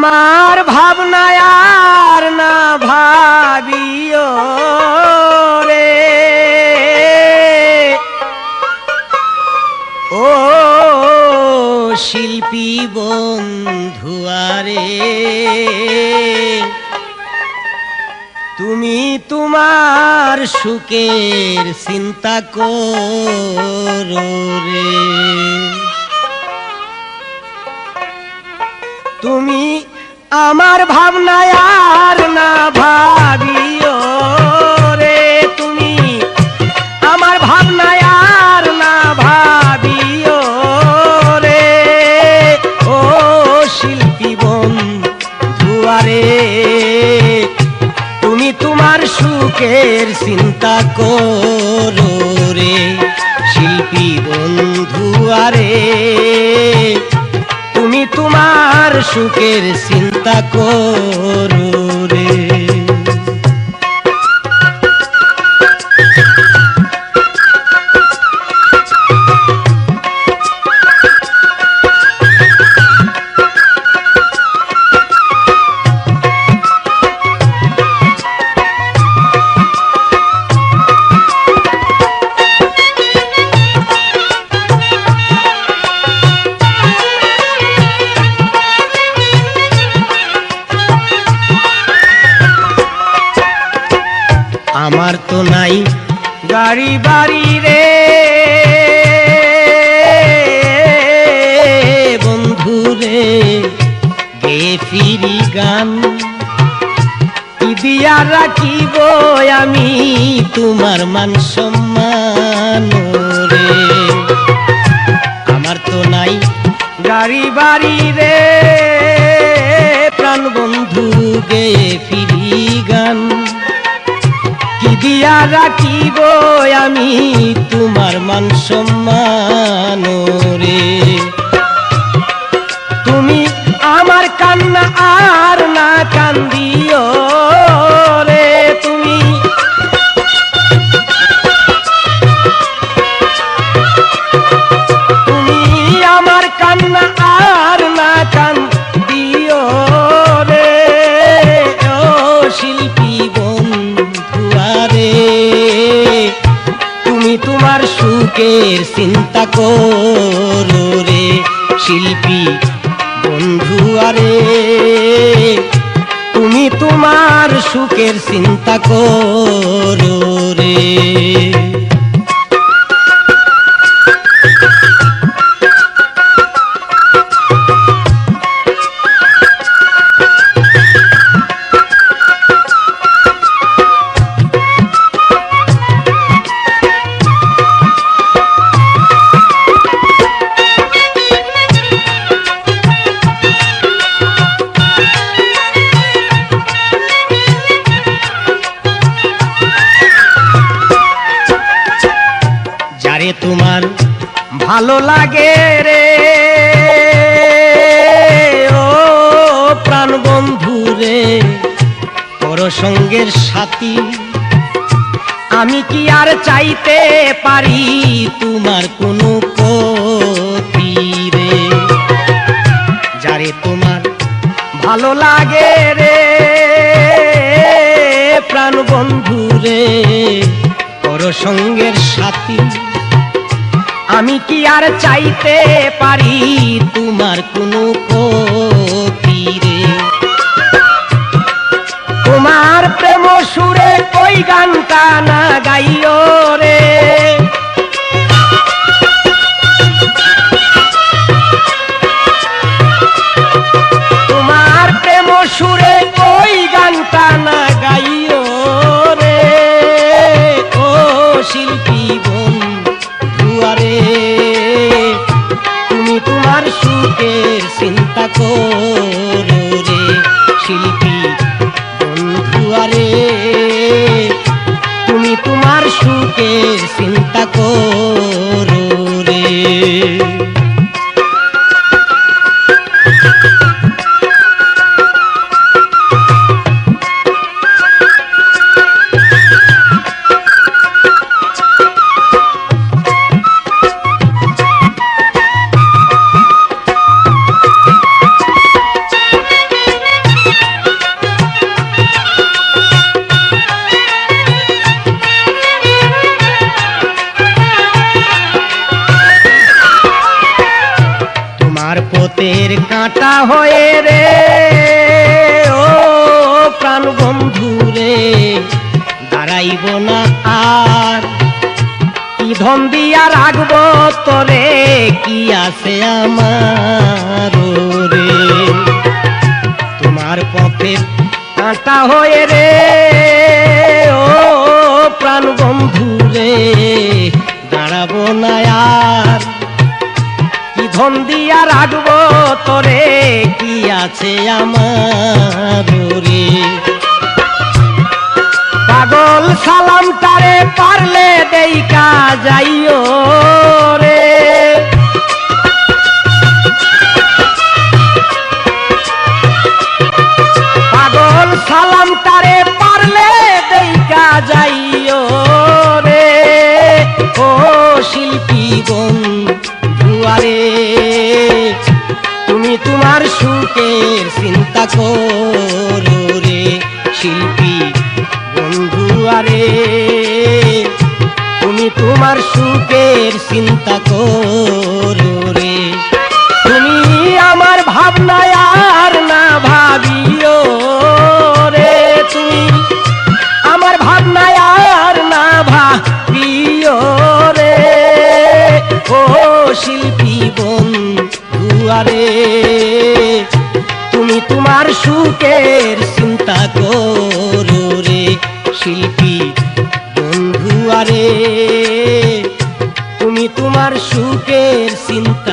আমার ভাবনায় আর না ভাবিও রে। ও শিল্পী বন্ধুয়ারে তুমি তোমার সুখের চিন্তা করো রে। তুমি আমার ভাবনায় আর না ভাবিও রে তুমি। আমার ভাবনায় আর না ভাবিও রে। ও শিল্পী বন্ধুয়ারে তুমি তোমার সুখের চিন্তা করো রে। শিল্পী বন্ধুয়ারে তুমি তোমার সুখের চিন্তা করো রে। আমার তো নাই। গাড়ি বাড়ি রে। বন্ধু রে, গে ফিরি গান। দিয়া রাখিব আমি তোমার মান সম্মান রে? আমার তো নাই। গাড়ি বাড়ি রে। প্রাণ বন্ধু, গে ফিরি গান। রাখিব আমি তোমার মান সম্মান রে। তুমি আমার কান্না আর না কান্দিও সুখের চিন্তা করো রে শিল্পী আরে। তুমি তোমার সুখের চিন্তা করো রে। ভালো লাগে রে। ও প্রাণ বন্ধু রে, তোর সঙ্গের সাথী। আমি কি আর চাইতে পারি তোমার কোনো রে? যারে তোমার ভালো লাগে রে, প্রাণ বন্ধু রে, তোর সঙ্গের সাথী। আমি কি আর চাইতে পারি তোমার কোনো ক্ষতি রে? তোমার প্রেম সুরে ওই গান কানা গাইও রে। তুমি তোমার সুখের চিন্তা করো রে শিল্পী বন্ধুয়ারে তুমি তোমার সুখের চিন্তা করো রে। বিপদের কাঁটা হয়ে রে। ও প্রাণ বন্ধু রে, দাঁড়াইব না আর। কি ধন দিয়া রাখব তোরে, কি আছে আমার রে তোমার পথে কাঁটা হয়ে রে, ও প্রাণ বন্ধু রে, দাঁড়াবো না আর। তোরে কি আছে আমার পাগল সালাম তারে পারলে দেইকা যাইও। বন্ধুয়ারে তুমি তোমার সুখের চিন্তা করো রে। তুমি আমার ভাবনায় আর না ভাবিও রে। তুমি আমার ভাবনায় আর না ভাবিও রে। ও শিল্পী বন্ধুয়ারে তুমি তোমার সুখের চিন্তা করো রে। শিল্পী বন্ধু আরে তুমি তোমার সুখের চিন্তা